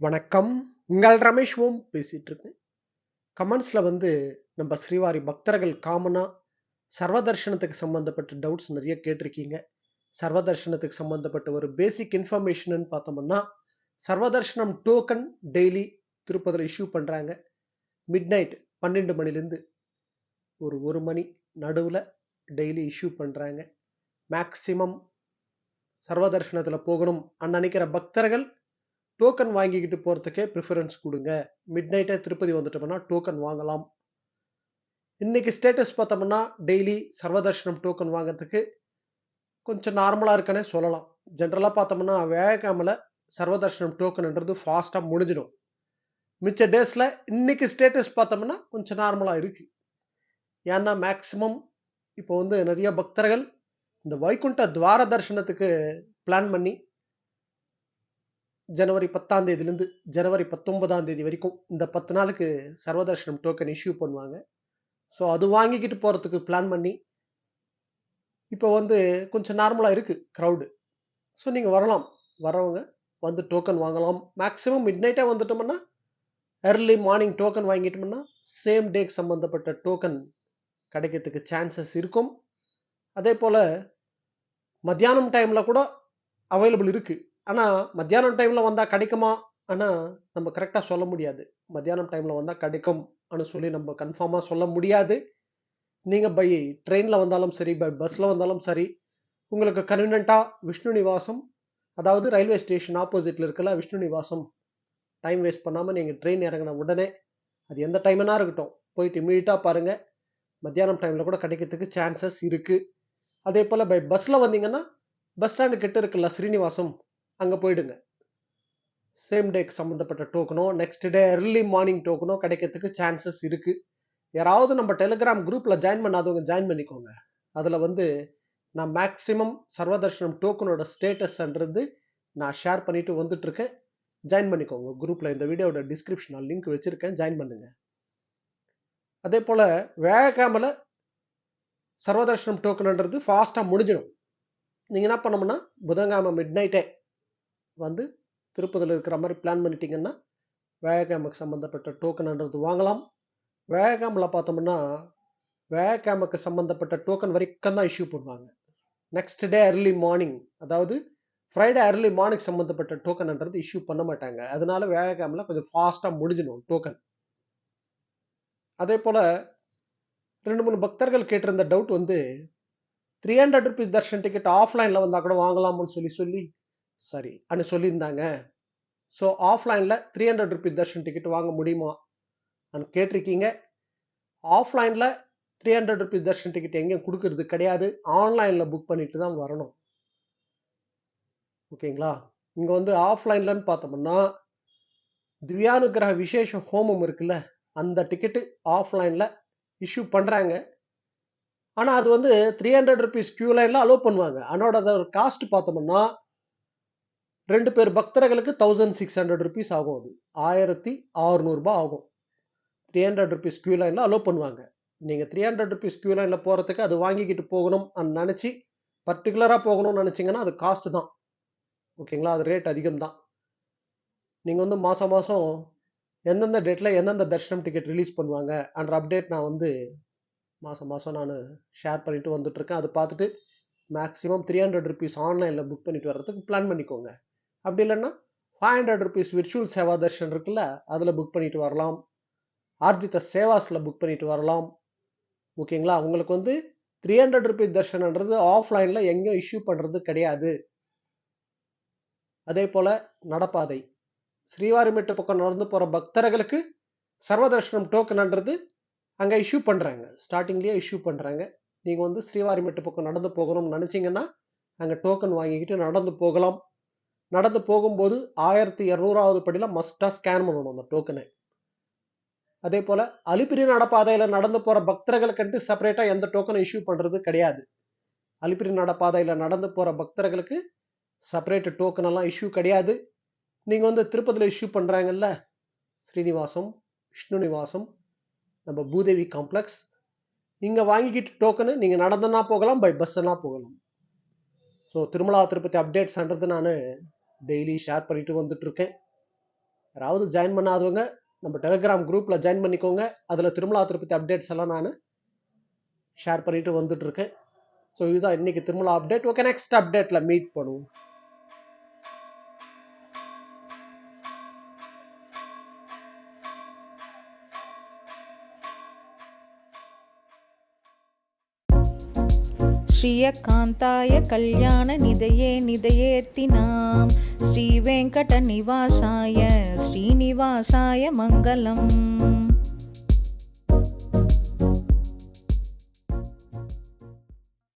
வணக்கம். உங்கள் ரமேஷ்வும் பேசிகிட்டு இருக்கேன். கமெண்ட்ஸில் வந்து நம்ம ஸ்ரீவாரி பக்தர்கள் காமனாக சர்வதர்ஷனத்துக்கு சம்மந்தப்பட்ட டவுட்ஸ் நிறைய கேட்டிருக்கீங்க. சர்வதர்ஷனத்துக்கு சம்மந்தப்பட்ட ஒரு பேசிக் இன்ஃபர்மேஷன்னு பார்த்தோம்னா, சர்வதர்ஷனம் டோக்கன் டெய்லி திருப்பதில் இஷ்யூ பண்றாங்க. மிட்நைட் 12 மணிலேருந்து ஒரு ஒரு மணி நடுவில் டெய்லி இஷ்யூ பண்ணுறாங்க மேக்ஸிமம் சர்வதர்ஷனத்தில் போகணும் அன்னு நினைக்கிற பக்தர்கள் டோக்கன் வாங்கிக்கிட்டு போகிறதுக்கே ப்ரிஃபரன்ஸ் கொடுங்க மிட் மிட்நைட்டே திருப்பதி வந்துட்டோம்னா டோக்கன் வாங்கலாம். இன்னைக்கு ஸ்டேட்டஸ் பார்த்தோம்னா, டெய்லி சர்வதர்ஷனம் டோக்கன் வாங்கிறதுக்கு கொஞ்சம் நார்மலாக இருக்கனே சொல்லலாம். ஜென்ரலாக பார்த்தோம்னா, வியாழக்கிழமையில சர்வதர்ஷனம் டோக்கன்ன்றது ஃபாஸ்ட்டாக முடிஞ்சிடும். மிச்ச டேஸில் இன்னைக்கு ஸ்டேட்டஸ் பார்த்தோம்னா, கொஞ்சம் நார்மலாக இருக்கு. ஏன்னா மேக்சிமம் இப்போ வந்து நிறைய பக்தர்கள் இந்த வைகுண்ட துவார தர்ஷனத்துக்கு பிளான் பண்ணி ஜனவரி 10ஆம் தேதியிலேருந்து ஜனவரி 19ஆம் தேதி வரைக்கும் இந்த 10 நாளுக்கு சர்வதர்ஷனம் டோக்கன் இஷ்யூ பண்ணுவாங்க. ஸோ அது வாங்கிக்கிட்டு போகிறதுக்கு பிளான் பண்ணி இப்போ வந்து கொஞ்சம் நார்மலாக இருக்குது க்ரௌடு ஸோ நீங்கள் வரலாம். வரவங்க வந்து டோக்கன் வாங்கலாம். மேக்ஸிமம் மிட்நைட்டே வந்துட்டோம்னா, ஏர்லி மார்னிங் டோக்கன் வாங்கிட்டோம்னா, சேம் டேக்கு சம்மந்தப்பட்ட டோக்கன் கிடைக்கிறதுக்கு சான்சஸ் இருக்கும். அதே போல் மத்தியானம் டைமில் கூட அவைலபிள் இருக்குது ஆனால் மத்தியானம் டைமில் வந்தால் கிடைக்குமா? ஆனால் நம்ம கரெக்டாக சொல்ல முடியாது. மத்தியானம் டைமில் வந்தால் கிடைக்கும் அப்படின்னு சொல்லி நம்ம கன்ஃபார்மாக சொல்ல முடியாது. நீங்கள் பை ட்ரெயினில் வந்தாலும் சரி, பை பஸ்ஸில் வந்தாலும் சரி, உங்களுக்கு கன்வீனியன்ட்டா விஷ்ணு நிவாசம், அதாவது ரயில்வே ஸ்டேஷன் ஆப்போசிட்டில் இருக்கல விஷ்ணு நிவாசம், டைம் வேஸ்ட் பண்ணாமல் நீங்கள் ட்ரெயின் இறங்கின உடனே, அது எந்த டைம்னா இருக்கட்டும், போயிட்டு இம்மீடியட்டா பாருங்கள் மத்தியானம் டைமில் கூட கிடைக்கிறதுக்கு சான்சஸ் இருக்குது அதே போல் பை பஸ்ஸில் வந்தீங்கன்னா, பஸ் ஸ்டாண்டு கிட்ட இருக்குல்ல ஸ்ரீனிவாசம், அங்கே போயிடுங்க. சேம் டேக்கு சம்மந்தப்பட்ட டோக்கனோ, நெக்ஸ்ட் டே ஏர்லி மார்னிங் டோக்கனோ கிடைக்கிறதுக்கு சான்சஸ் இருக்குது யாராவது நம்ம டெலிகிராம் குரூப்பில் ஜாயின் பண்ணாதவங்க ஜாயின் பண்ணிக்கோங்க. அதில் வந்து நான் மேக்ஸிமம் சர்வதர்ஷனம் டோக்கனோட ஸ்டேட்டஸ்ன்றது நான் ஷேர் பண்ணிட்டு வந்துட்டுருக்கேன் ஜாயின் பண்ணிக்கோங்க. குரூப்பில் இந்த வீடியோவோட நான் லிங்க் வச்சுருக்கேன் ஜாயின் பண்ணுங்கள் அதே போல் வேகாமல் சர்வதர்ஷனம் டோக்கன்ன்றது ஃபாஸ்ட்டாக முடிஞ்சிடும். நீங்கள் என்ன பண்ணணும்னா, புதன்கிழமை மிட்நைட்டே வந்து திருப்பதியில் இருக்கிற மாதிரி பிளான் பண்ணிட்டீங்கன்னா, வியாழக்கிழமைக்கு சம்மந்தப்பட்ட டோக்கன்ன்றது வாங்கலாம். வியாழக்கிழமையில பார்த்தோம்னா, வியாழக்கிழமைக்கு சம்மந்தப்பட்ட டோக்கன் வரைக்கும் தான் இஷ்யூ பண்ணுவாங்க. நெக்ஸ்ட் டே அர்லி மார்னிங் அதாவது ஃப்ரைடே அர்லி மார்னிங் சம்மந்தப்பட்ட டோக்கன்ன்றது இஷ்யூ பண்ண மாட்டாங்க. அதனால வியாழக்கிழமையில கொஞ்சம் ஃபாஸ்ட்டாக முடிஞ்சிடும் டோக்கன். அதே போல் ரெண்டு மூணு பக்தர்கள் கேட்டிருந்த டவுட் வந்து, ₹300 தர்ஷன் டிக்கெட் ஆஃப்லைனில் வந்தால் கூட வாங்கலாம்னு சொல்லி சொல்லி சரி அனு சொல்லியிருந்தாங்க. ஸோ ஆஃப்லைனில் three hundred rupees darshan ticket வாங்க முடியுமா? அனு கேட்டிருக்கீங்க. ஆஃப்லைனில் three hundred rupees darshan ticket எங்கேயும் கொடுக்கறது கிடையாது. ஆன்லைனில் புக் பண்ணிட்டு தான் வரணும். ஓகேங்களா? இங்கே வந்து ஆஃப்லைன்லன்னு பார்த்தோம்னா, திவ்யானுக்கிரக விசேஷ ஹோமம் இருக்குல்ல, அந்த டிக்கெட்டு ஆஃப்லைனில் இஷ்யூ பண்ணுறாங்க ஆனால் அது வந்து த்ரீ ஹண்ட்ரட் ருபீஸ் க்யூ லைனில் அலோவ் பண்ணுவாங்க. அதனோட காஸ்ட் பார்த்தோம்னா ரெண்டு பேர் பக்தர்களுக்கு ₹1600 ஆகும் அது. ஆயிரத்தி 1600 ஆகும். ₹300 கியூ லைனில் அலோவ் பண்ணுவாங்க. நீங்கள் த்ரீ ஹண்ட்ரட் ருபீஸ் கியூ லைனில் போகிறதுக்கு அது வாங்கிக்கிட்டு போகணும் நினச்சி பர்டிகுலராக போகணும்னு நினச்சிங்கன்னா அது காஸ்ட் தான். ஓகேங்களா? அது ரேட் அதிகம் தான். நீங்கள் வந்து மாதம் மாதம் எந்தெந்த டேட்டில் எந்தெந்த தர்ஷனம் டிக்கெட் ரிலீஸ் பண்ணுவாங்க அன்ற அப்டேட் நான் வந்து மாதம் மாதம் நான் ஷேர் பண்ணிட்டு வந்துட்டுருக்கேன் அதை பார்த்துட்டு மேக்ஸிமம் த்ரீ ஹண்ட்ரட் ருபீஸ் ஆன்லைனில் புக் பண்ணிட்டு வர்றதுக்கு பிளான் பண்ணிக்கோங்க. அப்படி இல்லைன்னா five hundred rupees virtual seva darshan இருக்குல்ல, அதில் புக் பண்ணிட்டு வரலாம். ஆர்ஜித சேவாஸில் புக் பண்ணிட்டு வரலாம். ஓகேங்களா? உங்களுக்கு வந்து ₹300 தர்ஷனன்றது ஆஃப்லைனில் எங்கேயும் இஷ்யூ பண்ணுறது கிடையாது. அதே போல் நடப்பாதை. ஸ்ரீவாரிமேட்டு பக்கம் நடந்து போகிற பக்தர்களுக்கு சர்வதர்ஷனம் டோக்கன்ன்றது அங்கே இஷ்யூ பண்ணுறாங்க ஸ்டார்டிங்லேயே இஷ்யூ பண்ணுறாங்க நீங்கள் வந்து ஸ்ரீவாரிமேட்டு பக்கம் நடந்து போகணும்னு நினச்சிங்கன்னா அங்கே டோக்கன் வாங்கிக்கிட்டு நடந்து போகலாம். நடந்து போகும்போது ஆயிரத்தி இரநூறாவது படியில் மஸ்டாக ஸ்கேன் பண்ணணும் அந்த டோக்கனை அதே போல் அலிப்பிரி நடப்பாதையில் நடந்து போகிற பக்தர்களுக்கு செப்பரேட்டாக எந்த டோக்கனை இஷ்யூ பண்ணுறது கிடையாது. அலிப்பிரி நடப்பாதையில் நடந்து போகிற பக்தர்களுக்கு செப்பரேட் டோக்கன் எல்லாம் இஷ்யூ கிடையாது. நீங்கள் வந்து திருப்பதியில் இஷ்யூ பண்ணுறாங்கல்ல ஸ்ரீனிவாசம், விஷ்ணு நிவாசம், நம்ம பூதேவி காம்ப்ளக்ஸ், இங்கே வாங்கிக்கிட்டு டோக்கனு நீங்கள் நடந்துன்னா போகலாம், பை பஸ்ஸுன்னா போகலாம். ஸோ திருமலா திருப்பதி அப்டேட்ஸ்ன்றது நான் டெய்லி ஷேர் பண்ணிட்டு வந்துட்டு இருக்கேன். யாராவது ஜாயின் பண்ணாதவங்க நம்ம டெலிகிராம் குரூப்பில் ஜாயின் பண்ணிக்கோங்க. அதில் திருமலா திருப்பதி அப்டேட்ஸ் எல்லாம் நான் ஷேர் பண்ணிட்டு வந்துட்டு இருக்கேன் ஸோ இதுதான் இன்னைக்கு திருமலா அப்டேட் ஓகே நெக்ஸ்ட் அப்டேட்டில் மீட் பண்ணுவோம். ಶ್ರೀಯಕಾಂತಾಯ ಕಲ್ಯಾಣ ನಿಧಯೇ ನಿಧಯೇರ್ತಿ ನಾಂ ಶ್ರೀ ವೆಂಕಟ ನಿವಾಸಾಯ ಶ್ರೀನಿವಾಸಾಯ ಮಂಗಲಂ